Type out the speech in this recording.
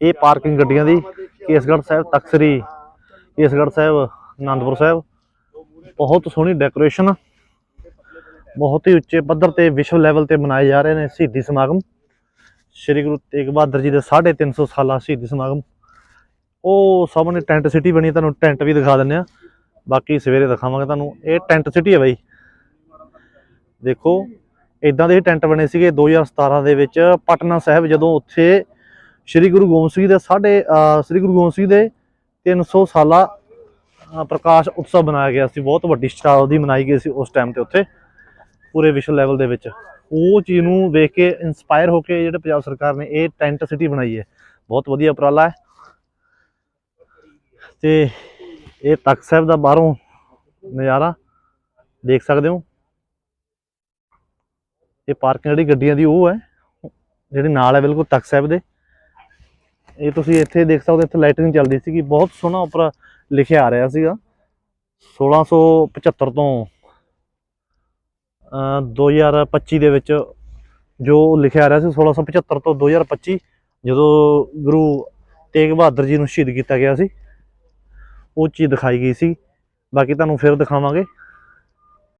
ਇਹ ਪਾਰਕਿੰਗ ਗੱਡੀਆਂ ਦੀ, ਕੇਸਗੜ੍ਹ ਸਾਹਿਬ, ਤਖਸਰੀ, ਕੇਸਗੜ੍ਹ ਸਾਹਿਬ, ਆਨੰਦਪੁਰ ਸਾਹਿਬ। ਬਹੁਤ ਸੋਹਣੀ ਡੈਕੋਰੇਸ਼ਨ ਬਹੁਤ ਹੀ ਉੱਚੇ ਪੱਧਰ ਤੇ ਵਿਸ਼ਵ ਲੈਵਲ ਤੇ ਮਨਾਏ ਜਾ ਰਹੇ ਨੇ ਸ਼ਹੀਦੀ ਸਮਾਗਮ। ਸ੍ਰੀ ਗੁਰੂ ਤੇਗ ਬਹਾਦਰ ਜੀ ਦੇ 350 ਸਾਲਾ ਸ਼ਹੀਦੀ ਸਮਾਗਮ। ਉਹ ਸਾਹਮਣੇ ਟੈਂਟ ਸਿਟੀ ਬਣੀ ਤੁਹਾਨੂੰ ਟੈਂਟ ਵੀ ਦਿਖਾ ਦਿੰਨੇ ਆ। ਬਾਕੀ ਸਵੇਰੇ ਦਿਖਾਵਾਂਗੇ ਤੁਹਾਨੂੰ। ਇਹ ਟੈਂਟ ਸਿਟੀ ਹੈ ਬਾਈ। ਦੇਖੋ ਇਦਾਂ ਦੇ ਹੀ ਟੈਂਟ ਬਣੇ ਸੀਗੇ 2017 ਦੇ ਵਿੱਚ ਪਟਨਾ ਸਾਹਿਬ ਜਦੋਂ ਉੱਥੇ ਸ੍ਰੀ ਗੁਰੂ ਗੋਬਿੰਦ ਸਿੰਘ ਦੇ ਸਾਡੇ ਸ੍ਰੀ ਗੁਰੂ ਗੋਬਿੰਦ ਸਿੰਘ ਦੇ 300 ਸਾਲਾ ਅਹ, ਪ੍ਰਕਾਸ਼ ਉਤਸਵ ਬਣਾਇਆ ਗਿਆ ਸੀ। ਬਹੁਤ ਵੱਡੀ ਸਟਾਈਲ ਦੀ ਮਨਾਈ ਗਈ ਸੀ ਉਸ ਟਾਈਮ ਤੇ ਉੱਥੇ ਪੂਰੇ ਵਿਸ਼ਵ ਲੈਵਲ ਦੇ ਵਿੱਚ। ਉਹ ਚੀਜ਼ ਨੂੰ ਵੇਖ ਕੇ ਇਨਸਪਾਇਰ ਹੋ ਕੇ ਜਿਹੜੇ ਪੰਜਾਬ ਸਰਕਾਰ ਨੇ ਇਹ ਟੈਂਟ ਸਿਟੀ ਬਣਾਈ ਹੈ। ਬਹੁਤ ਵਧੀਆ ਉਪਰਾਲਾ ਹੈ। ਤੇ ਇਹ ਤਖਤ ਸਾਹਿਬ ਦਾ ਬਾਹਰੋਂ ਨਜ਼ਾਰਾ ਦੇਖ ਸਕਦੇ ਹੋ। ਇਹ ਪਾਰਕਿੰਗ ਜਿਹੜੀ ਗੱਡੀਆਂ ਦੀ ਉਹ ਹੈ, ਜਿਹੜੀ ਨਾਲ ਹੈ, ਬਿਲਕੁਲ ਤਖਤ ਸਾਹਿਬ ਦੇ। ਇਹ ਤੁਸੀਂ ਇੱਥੇ ਦੇਖ ਸਕਦੇ ਇੱਥੇ ਲਾਈਟਿੰਗ ਚੱਲਦੀ ਸੀਗੀ, ਬਹੁਤ ਸੋਹਣਾ ਉੱਪਰ ਲਿਖਿਆ ਆ ਰਿਹਾ ਸੀਗਾ। 1675 ਤੋਂ, ਅਹ 2025 ਦੇ ਵਿੱਚ ਜੋ ਲਿਖਿਆ ਆ ਰਿਹਾ ਸੀ 1675 ਤੋਂ 2025 ਜਦੋਂ ਗੁਰੂ ਤੇਗ ਬਹਾਦਰ ਜੀ ਨੂੰ ਸ਼ਹੀਦ ਕੀਤਾ ਗਿਆ ਸੀ, ਉਹ ਚੀਜ਼ ਦਿਖਾਈ ਗਈ ਸੀ। ਬਾਕੀ ਤੁਹਾਨੂੰ ਫਿਰ ਦਿਖਾਵਾਂਗੇ।